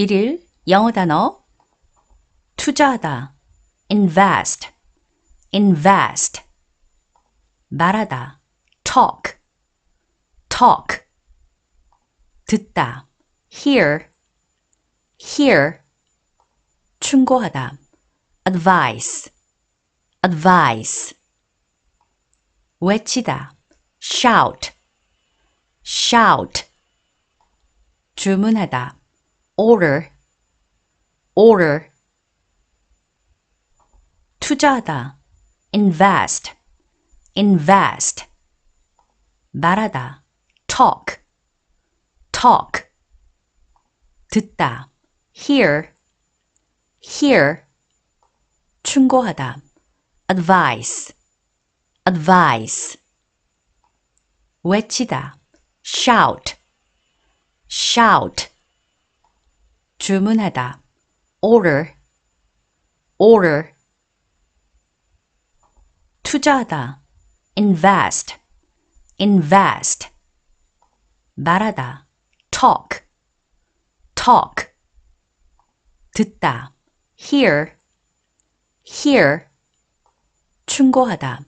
일일 영어 단어 투자하다 invest invest 말하다 talk talk 듣다 hear hear 충고하다 advice advice 외치다 shout shout 주문하다 order order 투자하다 invest invest 말하다 talk talk 듣다 hear hear 충고하다 advice advice 외치다 shout shout 주문하다 order order 투자하다 invest invest 말하다 talk talk 듣다 hear hear 충고하다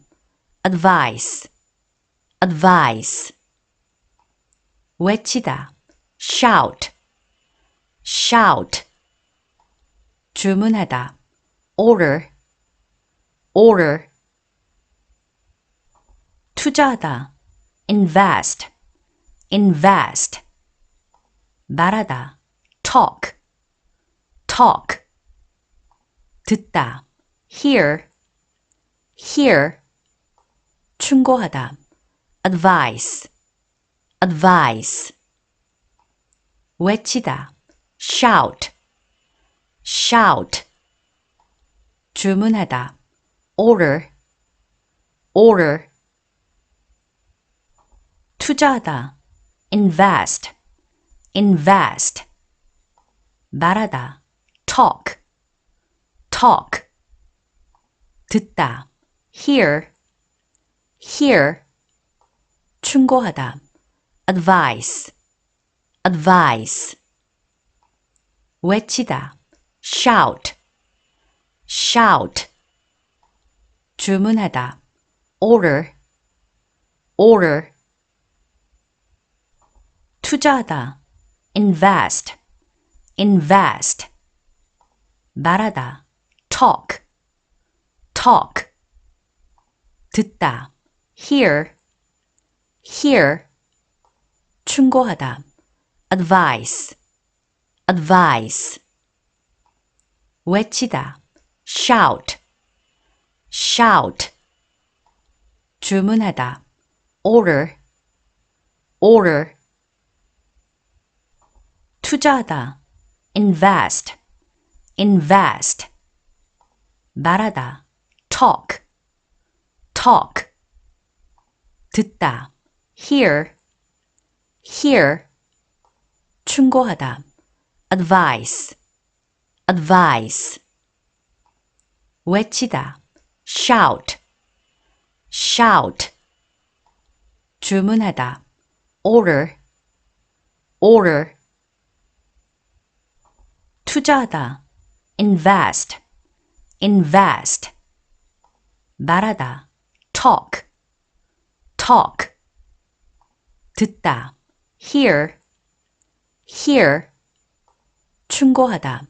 advice advice 외치다 shout shout 주문하다 order order 투자하다 invest invest 말하다 talk talk 듣다 hear hear 충고하다 advice advice 외치다 shout shout 주문하다 order order 투자하다 invest invest 말하다 talk talk 듣다 hear hear 충고하다 advice advice 외치다 shout shout 주문하다 order order 투자하다 invest invest 말하다 talk talk 듣다 hear hear 충고하다 advice advice 외치다 shout shout 주문하다 order order 투자하다 invest invest 말하다 talk talk 듣다 hear hear 충고하다 advice advice 외치다 shout shout 주문하다 order order 투자하다 invest invest 말하다 talk talk 듣다 hear hear 충고하다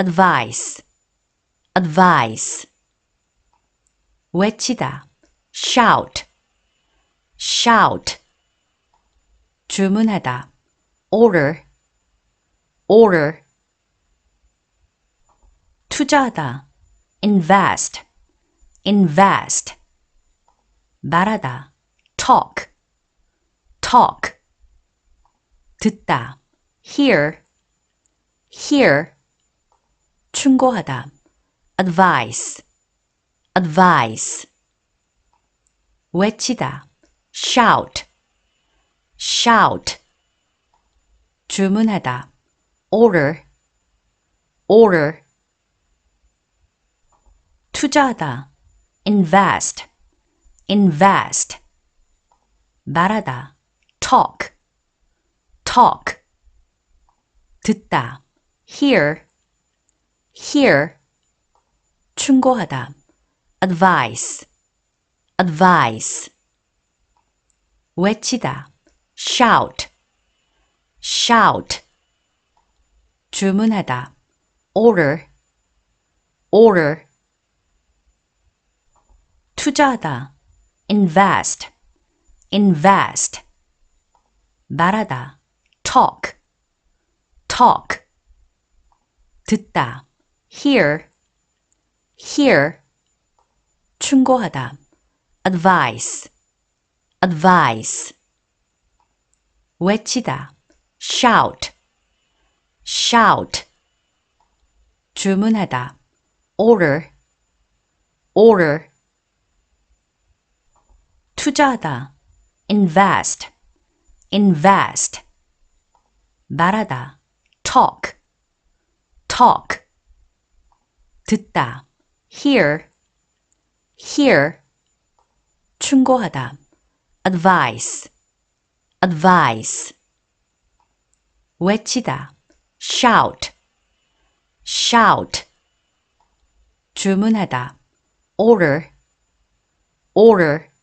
advice advice 외치다 shout shout 주문하다 order order 투자하다 invest invest 말하다 talk talk 듣다 hear hear 충고하다 advice advice 외치다 shout shout 주문하다 order order 투자하다 invest invest 말하다 talk talk 듣다 Hear, hear. 충고하다. advice, advice. 외치다. shout, shout. 주문하다. order, order. 투자하다. invest, invest. 말하다. talk, talk. 듣다. hear, hear. 충고하다. advice, advice. 외치다. shout, shout. 주문하다. order, order. 투자하다. invest, invest. 말하다. talk, talk. 듣다. hear, hear. 충고하다. advice, advice. 외치다. shout, shout. 주문하다. order, order.